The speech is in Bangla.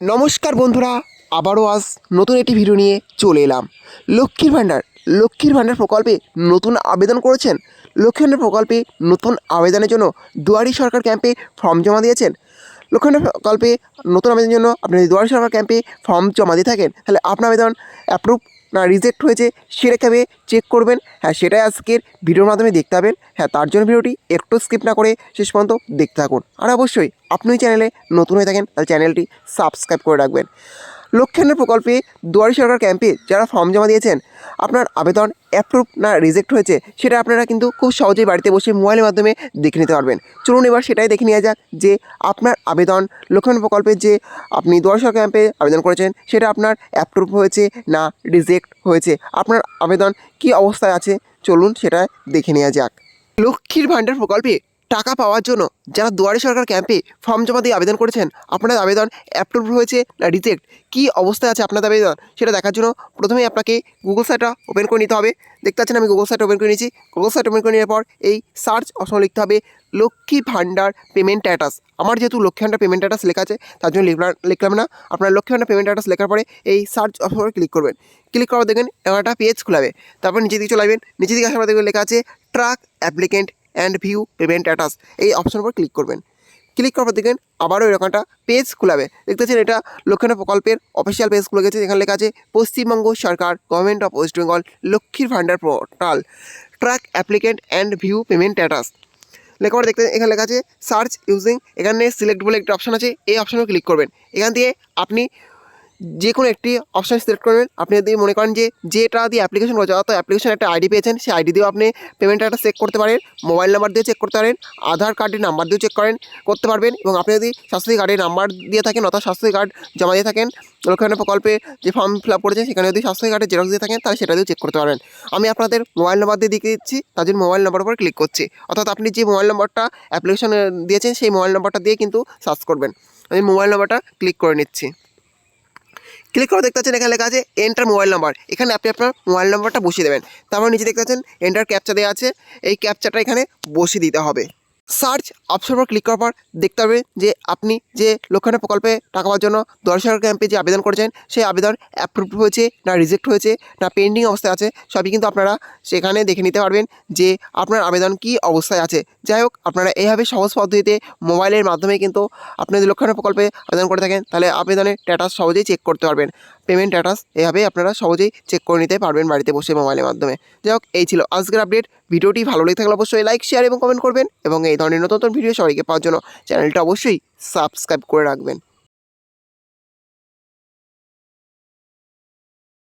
নমস্কার বন্ধুরা, আবারও আজ নতুন একটি ভিডিও নিয়ে চলে এলাম। লক্ষ্মীর ভাণ্ডার লক্ষ্মীর ভাণ্ডার প্রকল্পে নতুন আবেদন করেছেন? লক্ষ্মীর ভাণ্ডার প্রকল্পে নতুন আবেদনের জন্য দুয়ারি সরকার ক্যাম্পে ফর্ম জমা দিয়েছেন। লক্ষ্মীর ভাণ্ডার প্রকল্পে নতুন আবেদনের জন্য আপনি দুয়ারি সরকার ক্যাম্পে ফর্ম জমা দিয়ে থাকেন, তাহলে আপনার আবেদন অ্যাপ্রুভ না রিজেক্ট হয়েছে সেটা কীভাবে চেক করবেন। হ্যাঁ সেটাই আজকের ভিডিওর মাধ্যমে দেখতে পাবেন। হ্যাঁ তার জন্য ভিডিওটি একটু স্কিপ না করে শেষ পর্যন্ত দেখতে থাকুন। আর অবশ্যই, আপনি চ্যানেলে নতুন হয়ে থাকেন, তাহলে চ্যানেলটি সাবস্ক্রাইব করে রাখবেন। লক্ষ্যান্নের প্রকল্পে দুয়ারি সরকার ক্যাম্পে যারা ফর্ম জমা দিয়েছেন, আপনার আবেদন অ্যাপ্রুভ না রিজেক্ট হয়েছে, সেটা আপনারা কিন্তু খুব সহজেই বাড়িতে বসে মোবাইলের মাধ্যমে দেখে নিতে পারবেন। চলুন এবার সেটাই দেখে নেওয়া যাক যে আপনার আবেদন লক্ষ্যান্ন প্রকল্পের যে আপনি দুয়ারি সরকার ক্যাম্পে আবেদন করেছেন, সেটা আপনার অ্যাপ্রুভ হয়েছে না রিজেক্ট হয়েছে, আপনার আবেদন কী অবস্থায় আছে, চলুন সেটা দেখে নেওয়া যাক। লক্ষ্মীর ভাণ্ডার প্রকল্পে টাকা পাওয়ার জন্য যারা দুয়ারি সরকার ক্যাম্পে ফর্ম জমা দিয়ে আবেদন করেছেন আপনার আবেদন অ্যাপ্রুভ হয়েছে না রিজেক্ট কী অবস্থায় আছে আপনার আবেদন? সেটা দেখার জন্য প্রথমেই আপনাকে গুগল সাইটটা ওপেন করে নিতে হবে। দেখতে পাচ্ছেন আমি গুগল সাইট ওপেন করে নিয়েছি। গুগল সাইট ওপেন করে নেওয়ার পর এই সার্চ অপশন লিখতে হবে লক্ষ্মী ভাণ্ডার পেমেন্ট স্ট্যাটাস আমার যেহেতু লক্ষ্মী ভাণ্ডার পেমেন্ট স্ট্যাটাস লেখা আছে, তার জন্য লিখলাম লিখলাম না। আপনার লক্ষ্মী ভাণ্ডার পেমেন্ট স্ট্যাটাস লেখার পরে এই সার্চ অপশনে ক্লিক করবেন। ক্লিক করার দেখবেন একটা পেজ খোলাবে তারপর নিচে দিকে চলে আসবেন। নিচে দিকে আসার দেখবেন লেখা আছে track applicant and view payment status এই অপশনের উপর ক্লিক করবেন। ক্লিক করার পর দেখবেন আবারও এরকম একটা পেজ খোলাবে দেখতে পাচ্ছেন এটা লক্ষ্মীর প্রকল্পের অফিসিয়াল পেজ খুলে গেছে। যেখানে লেখা আছে, পশ্চিমবঙ্গ সরকার government of West Bengal Lakshmir Bhandar portal track applicant and view payment status লেখার পর দেখতে এখানে লেখা আছে সার্চ ইউজিং এখানে সিলেক্ট বলে একটা অপশন আছে। এই অপশনে ক্লিক করবেন। এখান দিয়ে আপনি যে কোনো একটি অপশান সিলেক্ট করবেন। আপনি যদি মনে করেন যে, যেটা দিয়ে অ্যাপ্লিকেশন করেছে অর্থাৎ অ্যাপ্লিকেশন একটা আইডি পেয়েছেন, সেই আইডি দিয়েও আপনি পেমেন্ট একটা চেক করতে পারেন মোবাইল নাম্বার দিয়ে চেক করতে পারেন আধার কার্ডের নাম্বার দিয়েও চেক করেন, করতে পারবেন এবং আপনি যদি স্বাস্থ্যসাথী কার্ডের নাম্বার দিয়ে থাকেন, অর্থাৎ স্বাস্থ্যসাথী কার্ড জমা দিয়ে থাকেন লক্ষ্মীর প্রকল্পে যে ফর্ম ফিল আপ করেছেন, সেখানে যদি স্বাস্থ্যসাথী কার্ডের জেরক্স দিয়ে থাকেন, তাহলে সেটা দিয়েও চেক করতে পারবেন। আমি আপনাদের মোবাইল নাম্বার দিয়ে দেখিয়ে দিচ্ছি, তার জন্য মোবাইল নাম্বার উপর ক্লিক করছি। অর্থাৎ আপনি যে মোবাইল নাম্বারটা অ্যাপ্লিকেশন দিয়েছেন, সেই মোবাইল নাম্বারটা দিয়ে কিন্তু সার্চ করবেন। আমি মোবাইল নাম্বারটা ক্লিক করে নিচ্ছি। ক্লিক করে দেখতে পাচ্ছেন এখানে লেখা আছে এন্টার মোবাইল নাম্বার এখানে আপনি আপনার মোবাইল নাম্বারটা বসিয়ে দেবেন। তারপর নিচে দেখতে পাচ্ছেন এন্টার ক্যাপচা দেওয়া আছে। এই ক্যাপচাটা এখানে বসিয়ে দিতে হবে। সার্চ অপশন পর ক্লিক করার পর দেখতে পাবেন যে আপনি যে লক্ষ্যান্ন প্রকল্পে টাকা পাওয়ার জন্য দর্শক ক্যাম্পে যে আবেদন করেছেন, সেই আবেদন অ্যাপ্রুভ হয়েছে না রিজেক্ট হয়েছে না পেন্ডিং অবস্থায় আছে, সবই কিন্তু আপনারা সেখানে দেখে নিতে পারবেন যে আপনার আবেদন কী অবস্থায় আছে। যাই হোক, আপনারা এইভাবে সহজ পদ্ধতিতে মোবাইলের মাধ্যমে কিন্তু আপনি যদি লক্ষ্যান্ন প্রকল্পে আবেদন করে থাকেন, তাহলে আবেদনের স্ট্যাটাস সহজেই চেক করতে পারবেন। পেমেন্ট স্ট্যাটাস এভাবেই আপনারা সহজেই চেক করে নিতে পারবেন বাড়িতে বসে মোবাইলের মাধ্যমে। যাই হোক, এই ছিল আজকের আপডেট ভিডিওটি ভালো লেগে থাকলে অবশ্যই লাইক শেয়ার এবং কমেন্ট করবেন এবং এই ধরনের নতুন নতুন ভিডিও সবাইকে পাওয়ার জন্য চ্যানেলটা অবশ্যই সাবস্ক্রাইব করে রাখবেন।